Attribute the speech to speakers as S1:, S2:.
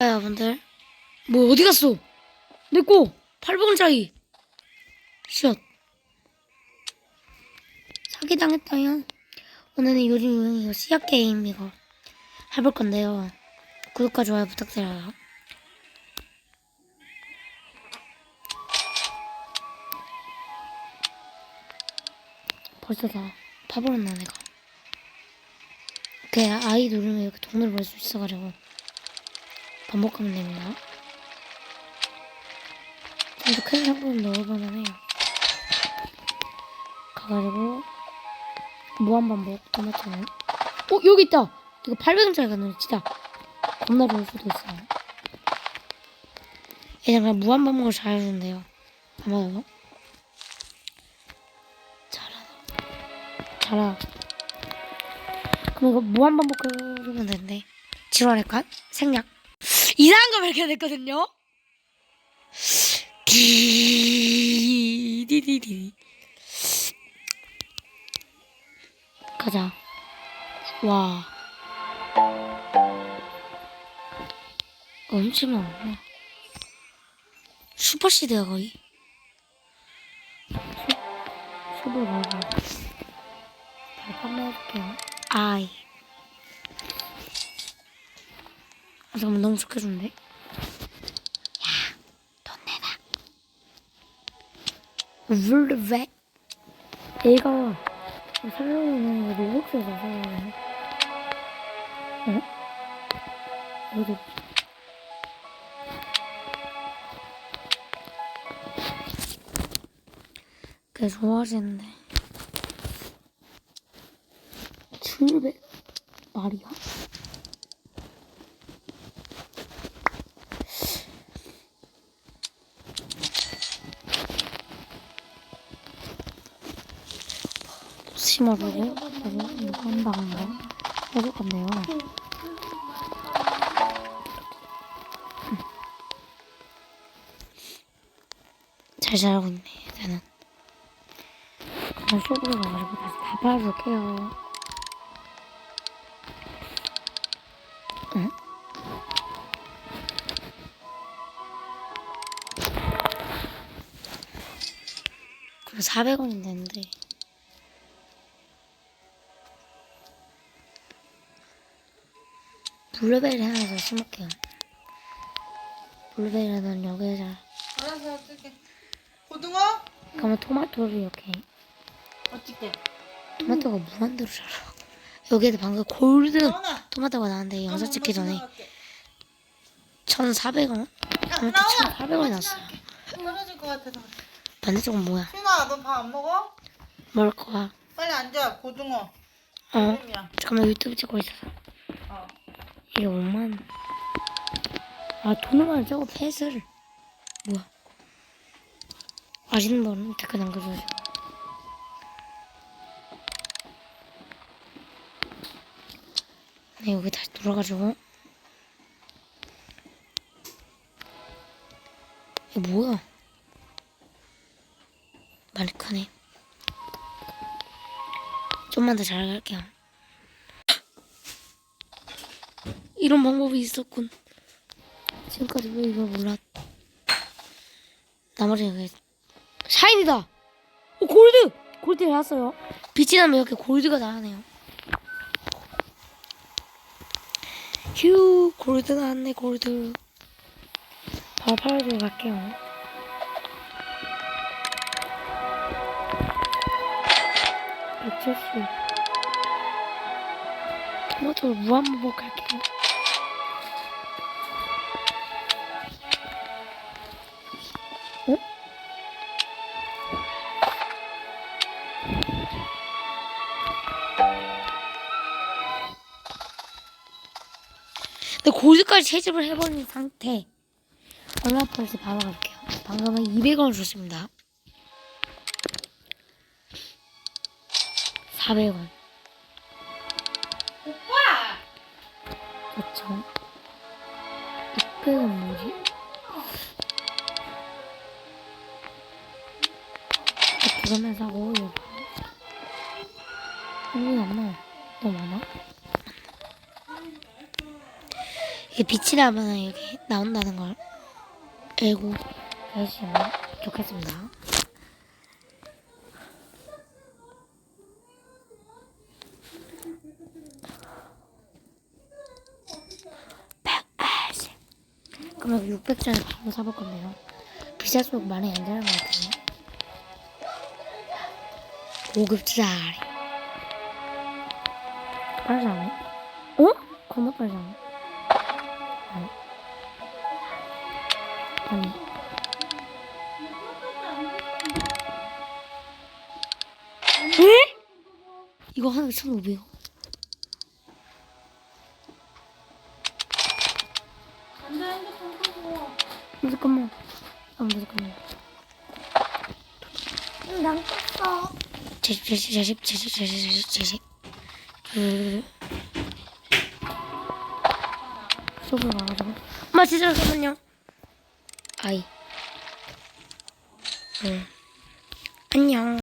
S1: 야, 여러분들. 뭐, 어디 갔어? 내 거! 800원짜리! 샷. 사기당했다요. 오늘은 요즘 유행이고 시작 게임 이거 해볼 건데요. 구독과 좋아요 부탁드려요. 벌써 다 파버렸나 내가. 그 아이 누르면 이렇게 돈을 벌 수 있어가지고 반복하면 됩니다. 좀더 큰 상품 넣어보면 해요. 가가지고 무한 반복 토마토는 어 여기 있다. 이거 800원짜리 가는 진짜 겁나 좋을 수도 있어요. 얘는 그냥 무한 반복을 잘해주는데요. 아마도 잘하다. 잘하. 그럼 이거 무한 반복해주면 되는데 지루하니까 생략. 이상한 거 발견했거든요. 디디디디. 가자. 와. 엄청 많구나. 슈퍼시대야 거의. 슈- 슈퍼 말고. 잘 판매해줄게요. 아이. 너무 좋게준데 야, 돈 내놔. 왜? 얘가 살려오는 거 로벅스에서 살려오네. 어? 어디? 꽤 좋아지는데. 출배 말이야? 심어주고 한 방에 해줄 건데요. 잘 자라고 있네, 얘는. 속으로 가가지고 다시 다 팔아줄게요. 응? 그럼 400원이 되는데. 블루베리 하나 더 심을게요. 블루베리는 여기에 잘.
S2: 알았어, 어떡해. 고등어?
S1: 그러면 토마토를 이렇게.
S2: 어떻게?
S1: 토마토가 무한대로 자라. 여기에도 방금 골드
S2: 나오나?
S1: 토마토가 나왔는데 영상 찍기 전에
S2: 지나갈게.
S1: 1,400원?
S2: 야,
S1: 토마토
S2: 나오나?
S1: 1,800원이 났어요.
S2: 떨어질 것 같아서.
S1: 반대쪽은 뭐야?
S2: 신아, 너밥안 먹어?
S1: 먹을 거야?
S2: 빨리 앉아, 고등어.
S1: 어?
S2: 이름이야.
S1: 잠깐만 유튜브 찍고 있어서.
S2: 어.
S1: 이게 5만. 아 돈을 저거 펫을. 뭐야? 아시는 분은 댓글 남겨주세요. 네, 여기 다시 돌아가지고. 이게 뭐야? 크네. 좀만 더 잘할게요. 이런 방법이 있었군. 지금까지 왜 이걸 몰랐? 나머지 여기 샤인이다. 오 골드. 골드 나왔어요. 빛이 나면 이렇게 골드가 나네요. 휴 골드 나왔네 골드. 바로 팔아주고 갈게요. 백칠십. 토마토를 무한 반복 할게요. 근데 골드까지 채집을 해버린 상태. 벌지 바로 갈게요. 방금은 200원 줬습니다. 400원.
S2: 오빠!
S1: 5천. 600원 뭐지? 그러면 사고 이거 빛이 나면 이렇게 나온다는 걸 알고 계시면 좋겠습니다. 그럼 600짜리 바로 사볼 건데요. 비쌀수록 많이 안 되는 것 같아요. 고급짜리. 빨리 사네? 어? 겁나 빨리 사네. 아니. 에? 이거 하나에 1,500원.
S2: 안돼 핸드폰 끄고.
S1: 잠깐만. 아, 잠깐만.
S3: 난 껐어.
S1: 제집, 제집, 제집, 제집, 제집, 제집, 제집. 그. 속으로 가가지고. 엄마, 진짜 잠깐만요. 아이. 응. 안녕.